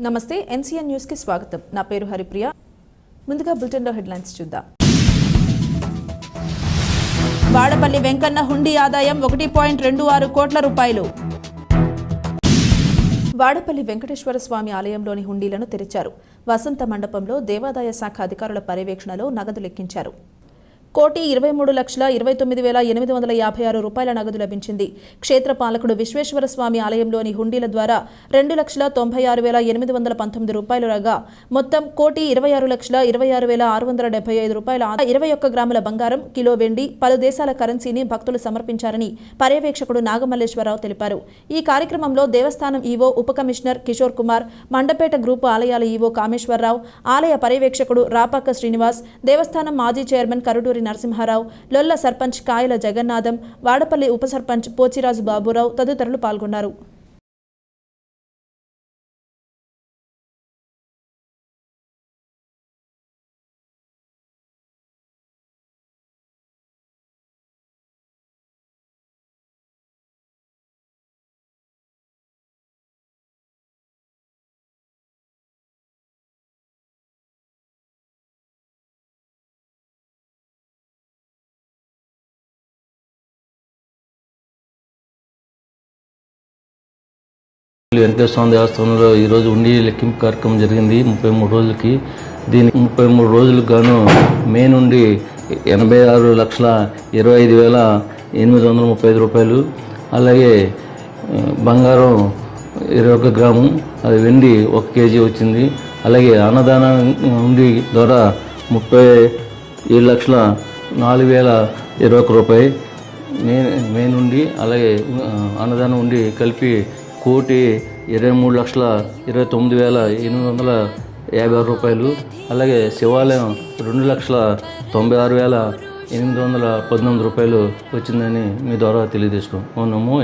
నమస్తే ఎన్సీఎన్ న్యూస్కి స్వాగతం. నా పేరు హరిప్రియ. ముందుగా బులెటిన్లో హెడ్లైన్స్ చూద్దాం. వాడపల్లి వెంకన్న హుండీ ఆదాయం ఒకటి పాయింట్ రెండు ఆరు కోట్ల రూపాయలు. వాడపల్లి వెంకటేశ్వర స్వామి ఆలయంలోని హుండీలను తెరిచారు. వసంత మండపంలో దేవాదాయ శాఖ అధికారుల పర్యవేక్షణలో నగదు లెక్కించారు. కోటి ఇరవై మూడు లక్షల ఇరవై తొమ్మిది వేల ఎనిమిది వందల యాభై ఆరు రూపాయల నగదు లభించింది. క్షేత్ర పాలకుడు విశ్వేశ్వర స్వామి ఆలయంలోని హుండీల ద్వారా రెండు లక్షల తొంభై ఆరు వేల ఎనిమిది వందల పంతొమ్మిది రూపాయలు రాగా మొత్తం కోటి ఇరవై ఆరు లక్షల ఇరవై ఆరు వేల ఆరు వందల డెబ్బై ఐదు రూపాయల ఇరవై ఒక్క గ్రాముల బంగారం కిలో వెండి పలు దేశాల కరెన్సీని భక్తులు సమర్పించారని పర్యవేక్షకుడు నాగమల్లేశ్వరరావు తెలిపారు. ఈ కార్యక్రమంలో దేవస్థానం ఈవో ఉప కమిషనర్ కిషోర్ కుమార్ మండపేట గ్రూపు ఆలయాల ఈవో కామేశ్వరరావు ఆలయ పర్యవేక్షకుడు రాపాక శ్రీనివాస్ దేవస్థానం మాజీ చైర్మన్ కరుటూరి నరసింహారావు లొల్ల సర్పంచ్ కాయల జగన్నాథం వాడపల్లి ఉప సర్పంచ్ పోచిరాజు బాబురావు తదితరులు పాల్గొన్నారు. వెంకటేశ్వర స్వామి దేవస్థానంలో ఈరోజు ఉండి లెక్కింపు కార్యక్రమం జరిగింది. ముప్పై మూడు రోజులకి. దీనికి ముప్పై మూడు రోజులకు గాను మే నుండి ఎనభై ఆరు లక్షల ఇరవై ఐదు వేల ఎనిమిది వందల ముప్పై ఐదు రూపాయలు. అలాగే బంగారం ఇరవై ఒక గ్రాము అది వెండి ఒక కేజీ వచ్చింది. అలాగే అన్నదానం ఉండి ద్వారా ముప్పై ఏడు లక్షల నాలుగు వేల ఇరవై ఒక రూపాయి. మే మే నుండి అలాగే అన్నదానం ఉండి కలిపి కోటి ఇరవై మూడు లక్షల ఇరవై తొమ్మిది వేల ఎనిమిది వందల యాభై ఆరు రూపాయలు. అలాగే శివాలయం రెండు లక్షల తొంభై ఆరు వేల ఎనిమిది వందల పద్దెనిమిది రూపాయలు వచ్చిందని మీ ద్వారా తెలియజేసుకో అవునము